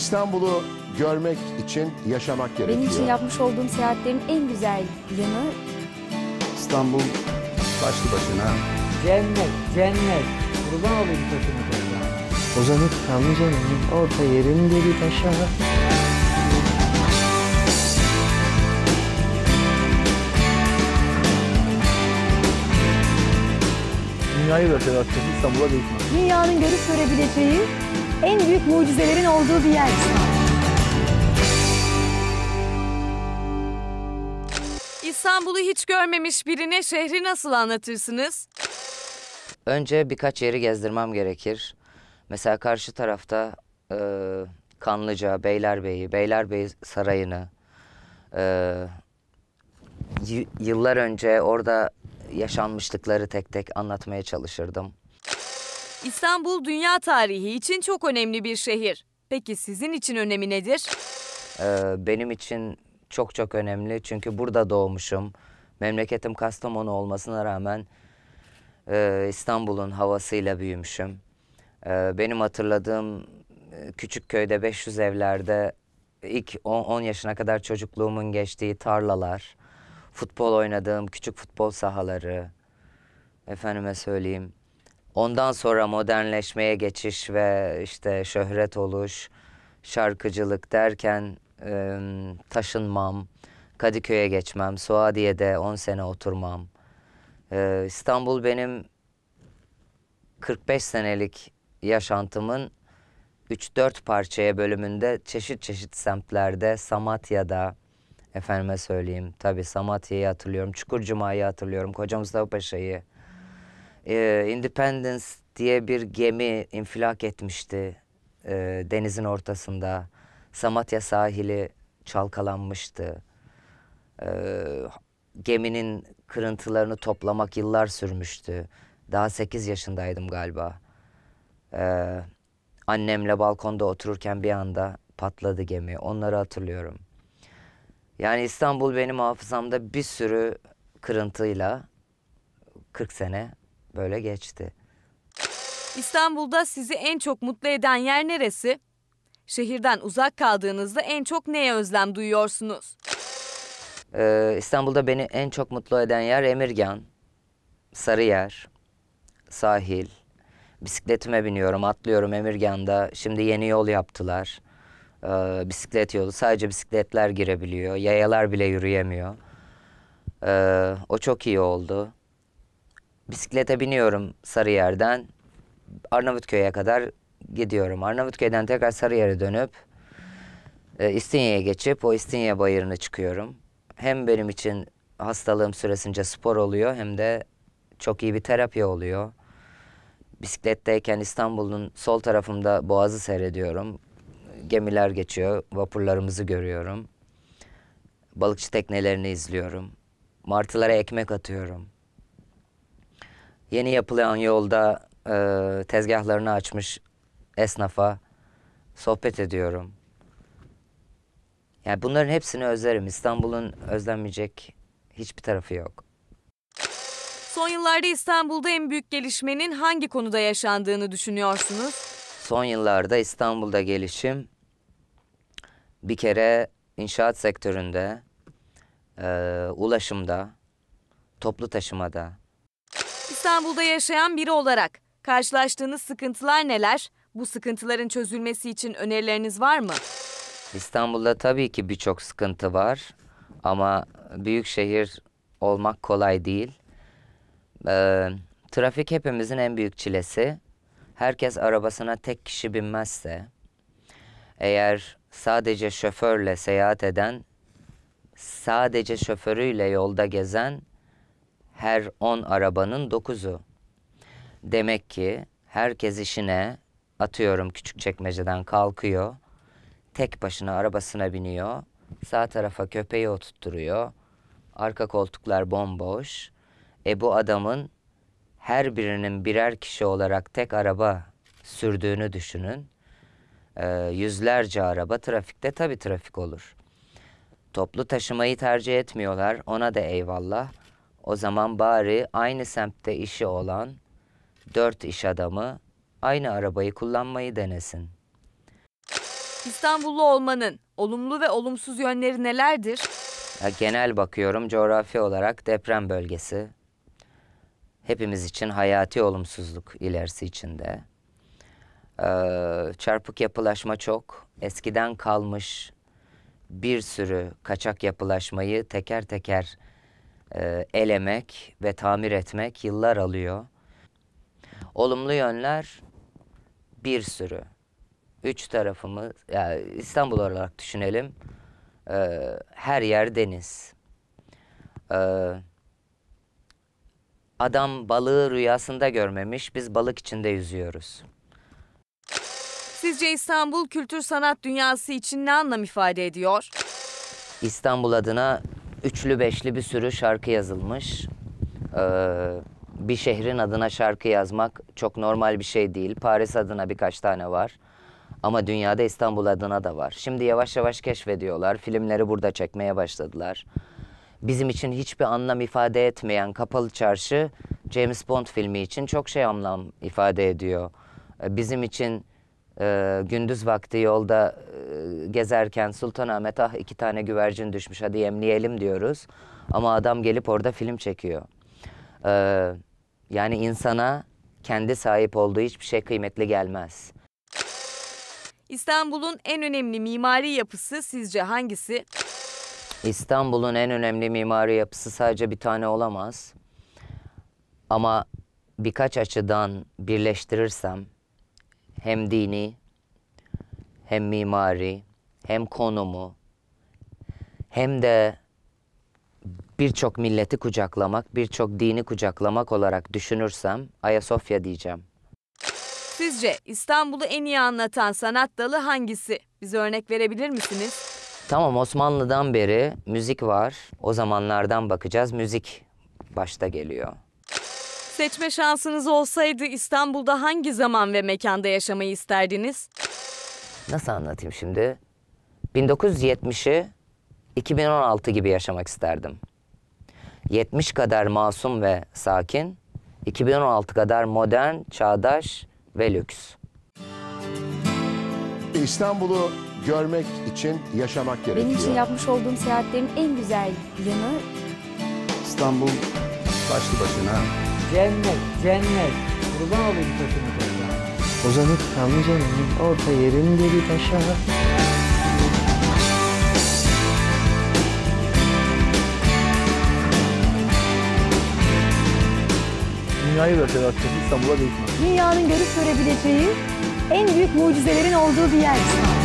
İstanbul'u görmek için yaşamak gerekiyor. Benim için yapmış olduğum seyahatlerin en güzel yanı İstanbul başlı başına Cennet, cennet. Kurban olayım taşını toprağına. Uzanıp kalacağım orta yerimde bir taşa. dünyayı verseler açıkçası İstanbul'a değişmez. dünyanın görüp görebileceği en büyük mucizelerin olduğu bir yer İstanbul. İstanbul'u hiç görmemiş birine şehri nasıl anlatırsınız? Önce birkaç yeri gezdirmem gerekir. Mesela karşı tarafta e, Kanlıca, Beylerbeyi, Beylerbeyi Sarayı'nı, e, yıllar önce orada yaşanmışlıkları tek tek anlatmaya çalışırdım. İstanbul dünya tarihi için çok önemli bir şehir. Peki sizin için önemi nedir? E, benim için çok çok önemli çünkü burada doğmuşum. Memleketim Kastamonu olmasına rağmen e, İstanbul'un havasıyla büyümüşüm. E, benim hatırladığım e, küçük köyde 500 evlerde ilk 10, 10 yaşına kadar çocukluğumun geçtiği tarlalar, futbol oynadığım küçük futbol sahaları, efendime söyleyeyim. Ondan sonra modernleşmeye geçiş ve işte şöhret oluş, şarkıcılık derken e, taşınmam, Kadıköy'e geçmem, Suadiye'de 10 sene oturmam. E, İstanbul benim 45 senelik yaşantımın 3-4 parçaya bölümünde çeşit çeşit semtlerde, Samatya'da, efendime söyleyeyim, tabii Samatya'yı hatırlıyorum, Çukurcuma'yı hatırlıyorum, Koca Mustafa Paşa'yı. Ee, Independence diye bir gemi infilak etmişti e, denizin ortasında. Samatya sahili çalkalanmıştı. Ee, geminin kırıntılarını toplamak yıllar sürmüştü. Daha 8 yaşındaydım galiba. Ee, annemle balkonda otururken bir anda patladı gemi. Onları hatırlıyorum. Yani İstanbul benim hafızamda bir sürü kırıntıyla 40 sene böyle geçti. İstanbul'da sizi en çok mutlu eden yer neresi? Şehirden uzak kaldığınızda en çok neye özlem duyuyorsunuz? Ee, İstanbul'da beni en çok mutlu eden yer Emirgan, Sarıyer, sahil. Bisikletime biniyorum, atlıyorum Emirgan'da. Şimdi yeni yol yaptılar. Ee, bisiklet yolu. Sadece bisikletler girebiliyor. Yayalar bile yürüyemiyor. Ee, o çok iyi oldu. Bisiklete biniyorum Sarıyer'den. Arnavutköy'e kadar gidiyorum. Arnavutköy'den tekrar Sarıyer'e dönüp e, İstinye'ye geçip o İstinye bayırına çıkıyorum. Hem benim için hastalığım süresince spor oluyor hem de çok iyi bir terapi oluyor. Bisikletteyken İstanbul'un sol tarafımda Boğaz'ı seyrediyorum. Gemiler geçiyor, vapurlarımızı görüyorum. Balıkçı teknelerini izliyorum. Martılara ekmek atıyorum. Yeni yapılan yolda e, tezgahlarını açmış esnafa sohbet ediyorum. Yani bunların hepsini özlerim. İstanbul'un özlenmeyecek hiçbir tarafı yok. Son yıllarda İstanbul'da en büyük gelişmenin hangi konuda yaşandığını düşünüyorsunuz? Son yıllarda İstanbul'da gelişim bir kere inşaat sektöründe, e, ulaşımda, toplu taşımada, İstanbul'da yaşayan biri olarak karşılaştığınız sıkıntılar neler? Bu sıkıntıların çözülmesi için önerileriniz var mı? İstanbul'da tabii ki birçok sıkıntı var ama büyük şehir olmak kolay değil. Ee, trafik hepimizin en büyük çilesi. Herkes arabasına tek kişi binmezse, eğer sadece şoförle seyahat eden, sadece şoförüyle yolda gezen her 10 arabanın 9'u. Demek ki herkes işine atıyorum küçük çekmeceden kalkıyor tek başına arabasına biniyor. Sağ tarafa köpeği oturtturuyor. Arka koltuklar bomboş. E bu adamın her birinin birer kişi olarak tek araba sürdüğünü düşünün. Ee, yüzlerce araba trafikte tabii trafik olur. Toplu taşımayı tercih etmiyorlar. Ona da eyvallah. O zaman bari aynı semtte işi olan dört iş adamı aynı arabayı kullanmayı denesin. İstanbullu olmanın olumlu ve olumsuz yönleri nelerdir? Ya genel bakıyorum coğrafi olarak deprem bölgesi. Hepimiz için hayati olumsuzluk ilerisi içinde. Ee, çarpık yapılaşma çok. Eskiden kalmış bir sürü kaçak yapılaşmayı teker teker e, elemek ve tamir etmek yıllar alıyor. Olumlu yönler bir sürü. Üç tarafımız, ya İstanbul olarak düşünelim. Ee, her yer deniz. Ee, adam balığı rüyasında görmemiş, biz balık içinde yüzüyoruz. Sizce İstanbul kültür sanat dünyası için ne anlam ifade ediyor? İstanbul adına üçlü beşli bir sürü şarkı yazılmış. Ee, bir şehrin adına şarkı yazmak çok normal bir şey değil. Paris adına birkaç tane var. Ama dünyada İstanbul adına da var. Şimdi yavaş yavaş keşfediyorlar. Filmleri burada çekmeye başladılar. Bizim için hiçbir anlam ifade etmeyen Kapalı Çarşı, James Bond filmi için çok şey anlam ifade ediyor. Ee, Bizim için e, gündüz vakti yolda e, gezerken Sultanahmet ah iki tane güvercin düşmüş hadi yemleyelim diyoruz. Ama adam gelip orada film çekiyor. Ee, yani insana kendi sahip olduğu hiçbir şey kıymetli gelmez. İstanbul'un en önemli mimari yapısı sizce hangisi? İstanbul'un en önemli mimari yapısı sadece bir tane olamaz. Ama birkaç açıdan birleştirirsem hem dini hem mimari hem konumu hem de birçok milleti kucaklamak, birçok dini kucaklamak olarak düşünürsem Ayasofya diyeceğim. Sizce İstanbul'u en iyi anlatan sanat dalı hangisi? Bize örnek verebilir misiniz? Tamam Osmanlı'dan beri müzik var. O zamanlardan bakacağız. Müzik başta geliyor. Seçme şansınız olsaydı İstanbul'da hangi zaman ve mekanda yaşamayı isterdiniz? Nasıl anlatayım şimdi? 1970'i 2016 gibi yaşamak isterdim. 70 kadar masum ve sakin, 2016 kadar modern, çağdaş ve lüks. İstanbul'u görmek için yaşamak gerekiyor. Benim için yapmış olduğum seyahatlerin en güzel yanı İstanbul başlı başına. Cennet, cennet. Kurban olayım taşına toprağına. Uzanıp kanlıcanın orta yerinde bir taşa. Dünyayı verseler açıkçası İstanbul'a değişmez. dünyanın görüp görebileceği en büyük mucizelerin olduğu bir yer İstanbul.